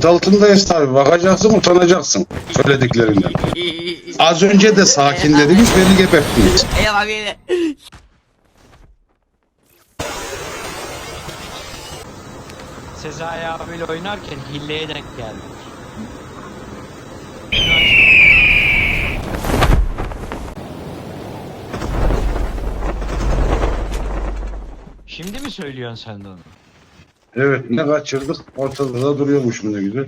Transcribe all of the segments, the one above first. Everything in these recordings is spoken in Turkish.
Kayıt altındayız tabi. Bakacaksın utanacaksın söylediklerinden. Az önce de sakin dediniz beni geberttiniz. Beni. Sezai abiyle oynarken hilleye denk geldik. Şimdi mi söylüyorsun sen de onu? Evet ne kaçırdık ortada da duruyormuş mu ne güzel.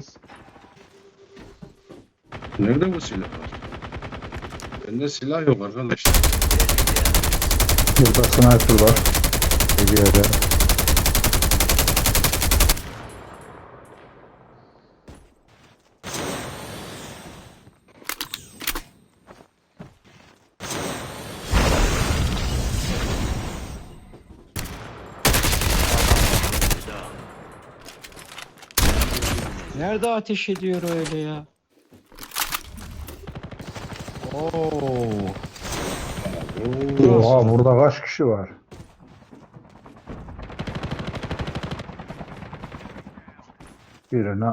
Nerede bu silah? Bende silah yok arkadaşlar. Burada sniper var. Bir yerde. Nerede ateş ediyor öyle ya? Oo. Oha burada kaç kişi var? Birine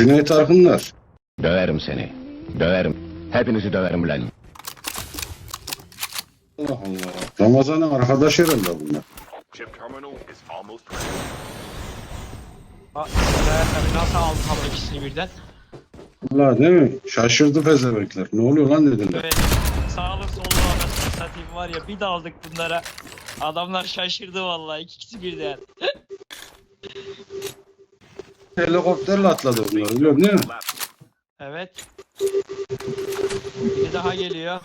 Cüneyt Arkınlar. Döverim seni. Döverim. Hepinizi döverim lan. Allah Allah. Ramazan'ın arkadaş herhalde bunlar. Chip terminal is almost ready. Aa, nasıl aldı ikisini birden? Allah değil mi? Şaşırdı pezevenkler. Ne oluyor lan dediler. Evet. Sağlı sollu anasını satayım var ya bir daldık bunlara. Adamlar şaşırdı vallahi ikisi birden. Helikopterle atladı bunlar biliyorsun değil mi? Evet. Biri daha geliyor.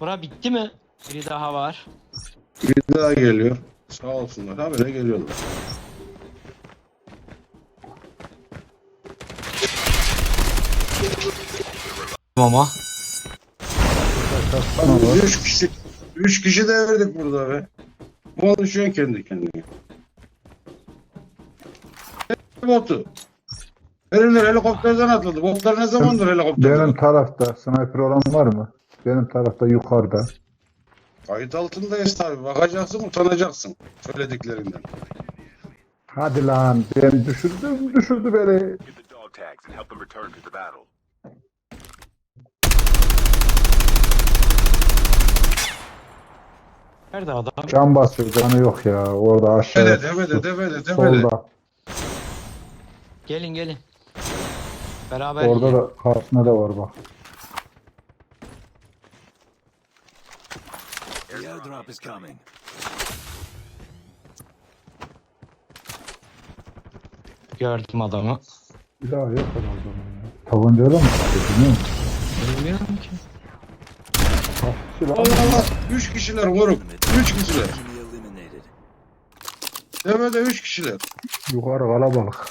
Bura bitti mi? Biri daha var. Bir daha geliyor. Sağ olsunlar. Habire geliyorlar. Ama. var. Üç kişi, üç kişi devirdik burada be. Konuşuyorsun kendi kendine. Ne botu? Herifler helikopterden atladı. Botlar ne zamandır helikopterden Benim tarafta sniper olan var mı? Benim tarafta yukarıda. Kayıt altındayız tabi. Bakacaksın utanacaksın söylediklerinden. Hadi lan ben düşürdüm düşürdü beni. Get the dog tags and help them return to the battle. Nerede adam? Can basıyor canı yok ya orada aşağıya. Tepede, tepede, tepede, tepede. Solda. Gelin gelin. Beraber Orada yiyelim. da karşısında da var bak. The airdrop is coming. gördüm adamı. Silah yok herhalde onun ya. Tabancayla mı sıkıyor bilmiyorum. Bilmiyorum ki. Silah Allah Allah. Üç kişiler moruk. Üç kişiler. Tepede üç kişiler. yukarı kalabalık.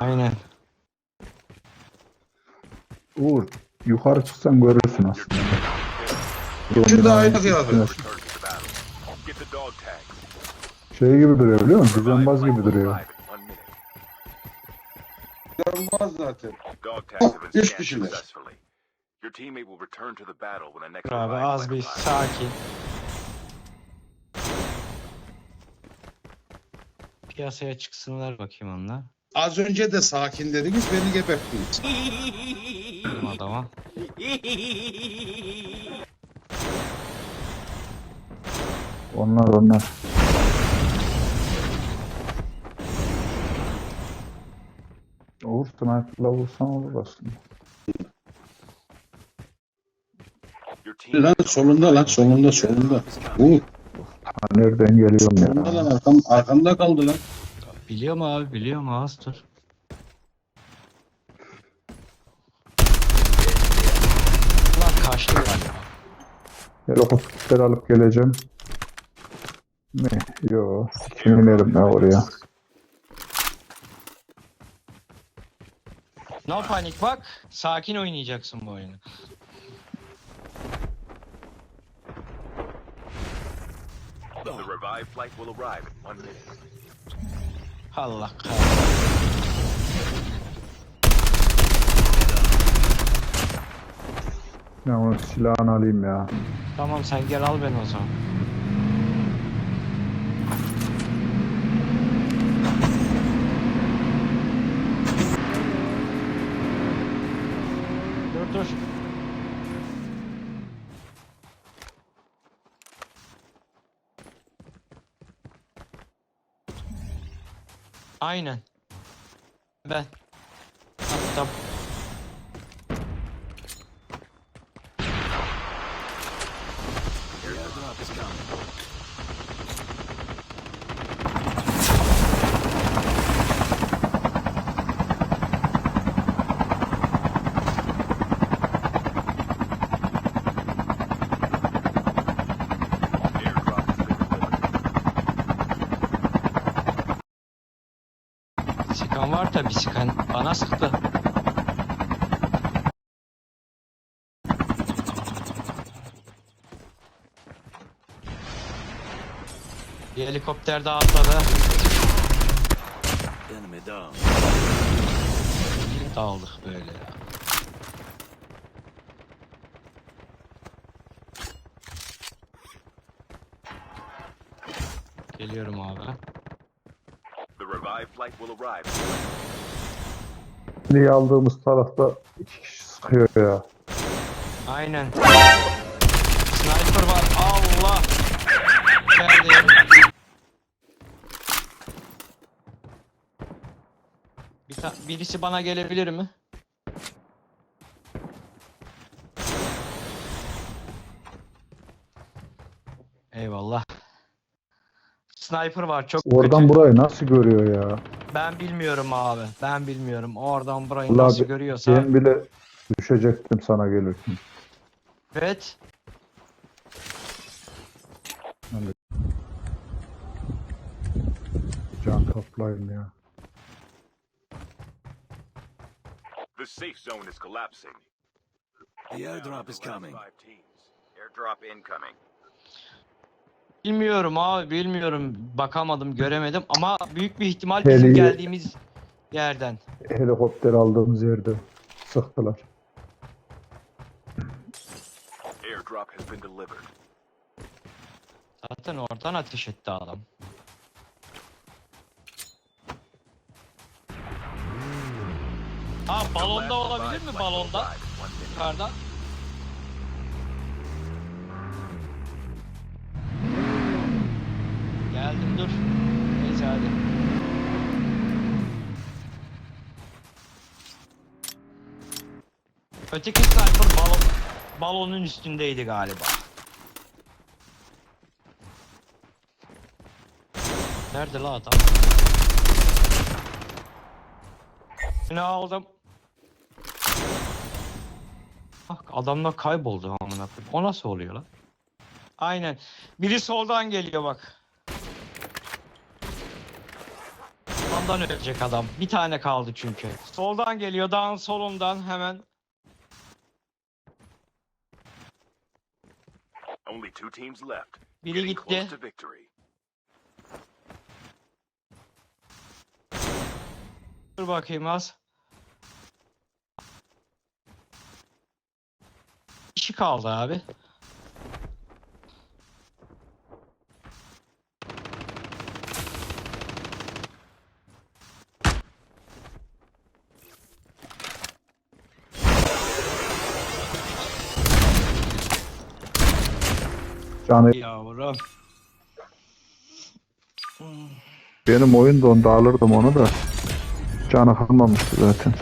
Aynen. Uğur yukarı çıksan görürsün aslında. The dog tags. Şey gibi duruyor biliyor musun? Düzenbaz gibi duruyor. Görmez zaten. Been Üç kişiler. successfully. Your teammate will return to the battle when the next Dur abi az bir sakin. Piyasaya çıksınlar bakayım onlar. Az önce de sakin dediniz beni geberttiniz. Benim adama. Onlar onlar. Uğur sniper'la vursan olur aslında. Lan solunda lan solunda solunda. Bu Ha, nereden geliyorum solunda ya? lan arkam, arkamda kaldı lan. Biliyorum abi biliyorum az dur. Lan kaçtı galiba. Helikopter alıp geleceğim. Ne? Yo. Kimin elimde oraya? No panik bak. Sakin oynayacaksın bu oyunu. The revived flight will arrive in one minute. Allah kahretsin. Ben onun silahını alayım ya. Tamam sen gel al beni o zaman. Dur dur. Aynen. Ben. Tamam. Airdrop Sıkan var tabi sıkan. Bana sıktı. Bir helikopter daha atladı. Yine dağıldık böyle ya. Geliyorum abi. The revived flight will arrive. Niye aldığımız tarafta iki kişi sıkıyor ya. Aynen. Sniper var. Allah. Geldi. Bir birisi bana gelebilir mi? Sniper var çok Oradan kötü. burayı nasıl görüyor ya? Ben bilmiyorum abi. Ben bilmiyorum. Oradan burayı Vallahi nasıl görüyorsa. Ben bile düşecektim sana gelirken. Evet. Can toplayayım ya. The safe zone is collapsing. The airdrop is coming. Airdrop incoming. Bilmiyorum abi bilmiyorum. Bakamadım göremedim ama büyük bir ihtimal Heli- bizim geldiğimiz yerden. Helikopter aldığımız yerde sıktılar. Airdrop has been delivered. Zaten oradan ateş etti adam. Ha balonda olabilir mi balonda? arrive Öteki sniper balon balonun üstündeydi galiba. Nerede la adam? Ne aldım? Bak adamlar kayboldu amına. O nasıl oluyor lan? Aynen. Biri soldan geliyor bak. Ondan ölecek adam. Bir tane kaldı çünkü. Soldan geliyor dağın solundan hemen. Two teams left. Biri Getting gitti. close to victory. Dur bakayım az. Kişi kaldı abi. Canı Yavrum. benim oyun dondu alırdım onu da. Canı kalmamıştı zaten.